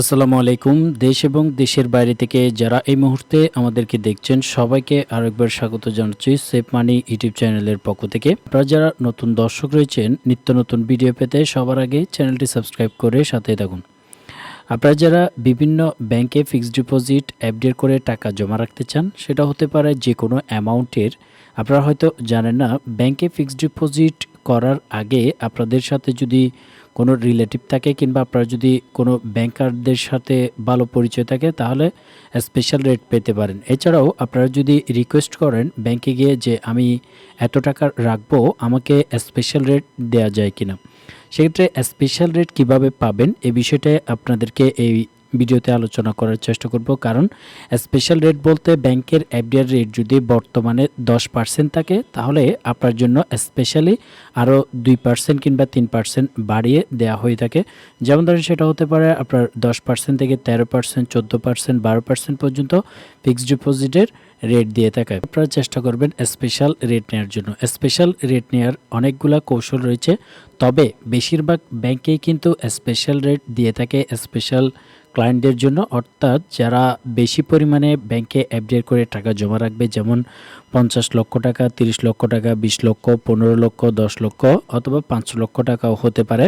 আসসালামু আলাইকুম। দেশ এবং দেশের বাইরে থেকে যারা এই মুহূর্তে আমাদেরকে দেখছেন, সবাইকে আরেকবার স্বাগত জানাচ্ছি সেফ মানি ইউটিউব চ্যানেলের পক্ষ থেকে। আপনারা যারা নতুন দর্শক রয়েছেন, নিত্য নতুন ভিডিও পেতে সবার আগে চ্যানেলটি সাবস্ক্রাইব করে সাথে থাকুন। আপনারা যারা বিভিন্ন ব্যাংকে ফিক্সড ডিপোজিট, এফডিআর করে টাকা জমা রাখতে চান, সেটা হতে পারে যে কোনো অ্যামাউন্টের, আপনারা হয়তো জানেন না, ব্যাংকে ফিক্সড ডিপোজিট করার আগে আপনাদের সাথে যদি কোনো রিলেটিভ থাকে কিংবা আপনার যদি কোনো ব্যাংকারদের সাথে ভালো পরিচয় থাকে, তাহলে স্পেশাল রেট পেতে পারেন। এছাড়াও আপনারা যদি রিকোয়েস্ট করেন ব্যাংকে গিয়ে যে, আমি এত টাকা রাখব, আমাকে স্পেশাল রেট দেয়া যায় কিনা? সেক্ষেত্রে স্পেশাল রেট কীভাবে পাবেন, এ বিষয়টা আপনাদেরকে এই ভিডিওতে আলোচনা করার চেষ্টা করব। কারণ স্পেশাল রেট বলতে ব্যাংকের এফডিআর রেট যদি বর্তমানে দশ পার্সেন্ট থাকে, তাহলে আপনার জন্য স্পেশালি আরও দুই পার্সেন্ট কিংবা তিন পার্সেন্ট বাড়িয়ে দেওয়া হয়ে থাকে। যেমন ধরেন সেটা হতে পারে আপনার দশ পার্সেন্ট থেকে তেরো পার্সেন্ট চোদ্দ পার্সেন্ট বারো পার্সেন্ট পর্যন্ত ফিক্সড ডিপোজিটের রেট দিয়ে থাকে। আপনারা চেষ্টা করবেন স্পেশাল রেট নেওয়ার জন্য। স্পেশাল রেট নেওয়ার অনেকগুলা কৌশল রয়েছে। তবে বেশিরভাগ ব্যাংকেই কিন্তু স্পেশাল রেট দিয়ে থাকে। স্পেশাল ক্লায়েন্টদের জন্য, অর্থাৎ যারা বেশি পরিমাণে ব্যাংকে এফডিআর করে টাকা জমা রাখবে, যেমন পঞ্চাশ লক্ষ টাকা, তিরিশ লক্ষ টাকা, বিশ লক্ষ, পনেরো লক্ষ, দশ লক্ষ অথবা পাঁচ লক্ষ টাকাও হতে পারে।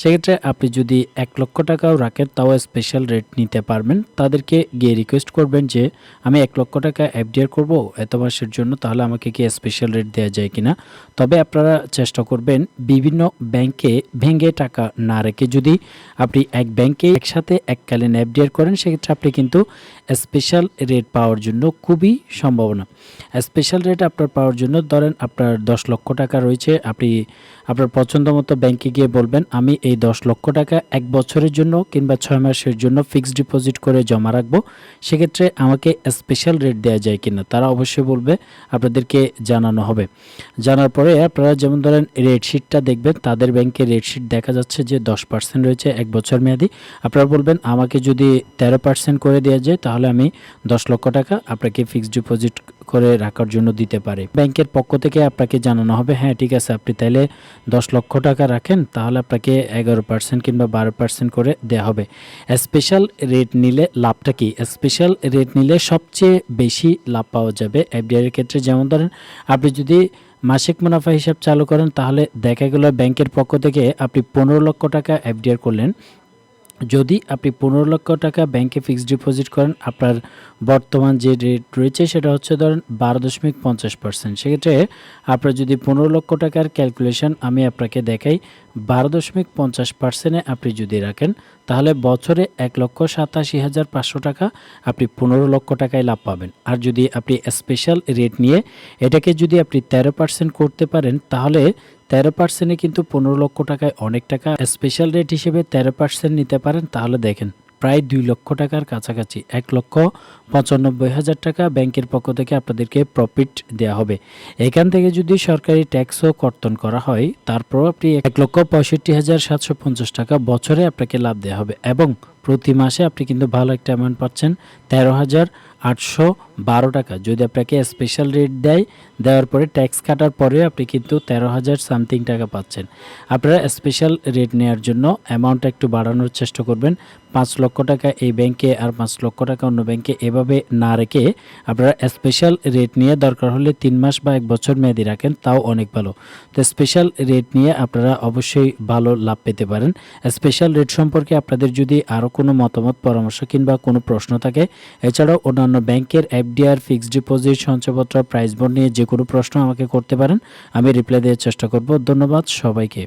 সেক্ষেত্রে আপনি যদি এক লক্ষ টাকাও রাখেন, তাও স্পেশাল রেট নিতে পারবেন। তাদেরকে গিয়ে রিকোয়েস্ট করবেন যে, আমি এক লক্ষ টাকা এফডিআর করব এত মাসের জন্য, তাহলে আমাকে কি স্পেশাল রেট দেওয়া যায় কিনা? তবে আপনারা চেষ্টা করবেন বিভিন্ন ব্যাংকে ভেঙে টাকা না রেখে, যদি আপনি এক ব্যাংকে একসাথে এককালীন এফডিআর করেন, সেক্ষেত্রে আপনি কিন্তু স্পেশাল রেট পাওয়ার জন্য খুবই সম্ভাবনা। স্পেশাল রেট আপনার পাওয়ার জন্য ধরেন আপনার দশ লক্ষ টাকা রয়েছে, আপনি আপনার পছন্দ মতো ব্যাংকে গিয়ে বলবেন, আমি এই দশ লক্ষ টাকা এক বছরের জন্য কিংবা ছয় মাসের জন্য ফিক্সড ডিপোজিট করে জমা রাখব, সেক্ষেত্রে আমাকে স্পেশাল রেট দেওয়া যায় কিনা? তারা অবশ্যই বলবে, আপনাদেরকে জানানো হবে। জানার পরে আপনারা যেমন ধরেন রেট শিটটা দেখবেন, তাদের ব্যাংকে রেট শিট দেখা যাচ্ছে যে দশ পার্সেন্ট রয়েছে এক বছর মেয়াদি। আপনারা বলবেন, আমাকে যদি তেরো পার্সেন্ট করে দেওয়া যায়, তাহলে আমি দশ লক্ষ টাকা আপনাকে ফিক্সড ডিপোজিট করে রাখার জন্য দিতে পারে। ব্যাংকের পক্ষ থেকে আপনাকে জানানো হবে হ্যাঁ ঠিক আছে, আপনি তাহলে দশ লক্ষ টাকা রাখেন, তাহলে আপনাকে এগারো পার্সেন্ট কিংবা বারো পার্সেন্ট করে দেওয়া হবে। স্পেশাল রেট নিলে লাভটা কি? স্পেশাল রেট নিলে সবচেয়ে বেশি লাভ পাওয়া যাবে এফডিআর এর ক্ষেত্রে। যেমন ধরেন, আপনি যদি মাসিক মুনাফা হিসাব চালু করেন, তাহলে দেখা গেল ব্যাংকের পক্ষ থেকে আপনি পনেরো লক্ষ টাকা এফডিআর করলেন যদি আপনি পনেরো লক্ষ টাকা ব্যাংকে ফিক্সড ডিপোজিট করেন, আপনার বর্তমান যে রেট রয়েছে সেটা হচ্ছে ধরেন বারো দশমিক পঞ্চাশ পার্সেন্ট সেক্ষেত্রে আপনার যদি পনেরো লক্ষ টাকার ক্যালকুলেশন আমি আপনাকে দেখাই বারো দশমিক পঞ্চাশ পার্সেন্টে আপনি যদি রাখেন, তাহলে বছরে এক লক্ষ সাতাশি হাজার পাঁচশো টাকা আপনি পনেরো লক্ষ টাকায় লাভ পাবেন। আর যদি আপনি স্পেশাল রেট নিয়ে এটাকে যদি আপনি তেরো পার্সেন্ট করতে পারেন, তাহলে তেরো পার্সেন্টে কিন্তু পনেরো লক্ষ টাকায় অনেক টাকা স্পেশাল রেট হিসেবে তেরো পার্সেন্ট নিতে পারেন। তাহলে দেখেন প্রায় দুই লক্ষ টাকার কাছাকাছি, এক লক্ষ পঁচানব্বই হাজার টাকা ব্যাংকের পক্ষ থেকে আপনাদেরকে প্রফিট দেওয়া হবে। এখান থেকে যদি সরকারি ট্যাক্সও কর্তন করা হয়, তারপরও আপনি এক লক্ষ পঁয়ষট্টি হাজার সাতশো পঞ্চাশ টাকা বছরে আপনাকে লাভ দেওয়া হবে এবং প্রতি মাসে আপনি কিন্তু ভালো একটা অ্যামাউন্ট পাচ্ছেন। তেরো হাজার আটশো বারো টাকা। যদি আপনাকে স্পেশাল রেট দেয়, দেওয়ার পরে ট্যাক্স কাটার পরে আপনি কিন্তু তেরো হাজার সামথিং টাকা পাচ্ছেন। আপনারা স্পেশাল রেট নেওয়ার জন্য অ্যামাউন্টটা একটু বাড়ানোর চেষ্টা করবেন। পাঁচ লক্ষ টাকা এই ব্যাংকে আর পাঁচ লক্ষ টাকা অন্য ব্যাংকে এভাবে না রেখে আপনারা স্পেশাল রেট নিয়ে দরকার হলে তিন মাস বা এক বছর মেয়াদি রাখেন, তাও অনেক ভালো। তো স্পেশাল রেট নিয়ে আপনারা অবশ্যই ভালো লাভ পেতে পারেন। স্পেশাল রেট সম্পর্কে আপনাদের যদি আরও কোনো মতামত, পরামর্শ কিংবা কোনো প্রশ্ন থাকে, এছাড়াও অন্যান্য ব্যাংকের এফডিআর, ফিক্সড ডিপোজিট, সঞ্চয়পত্র, প্রাইস বোর্ড নিয়ে যে কোনো প্রশ্ন আমাকে করতে পারেন। আমি রিপ্লাই দেওয়ার চেষ্টা করব। ধন্যবাদ সবাইকে।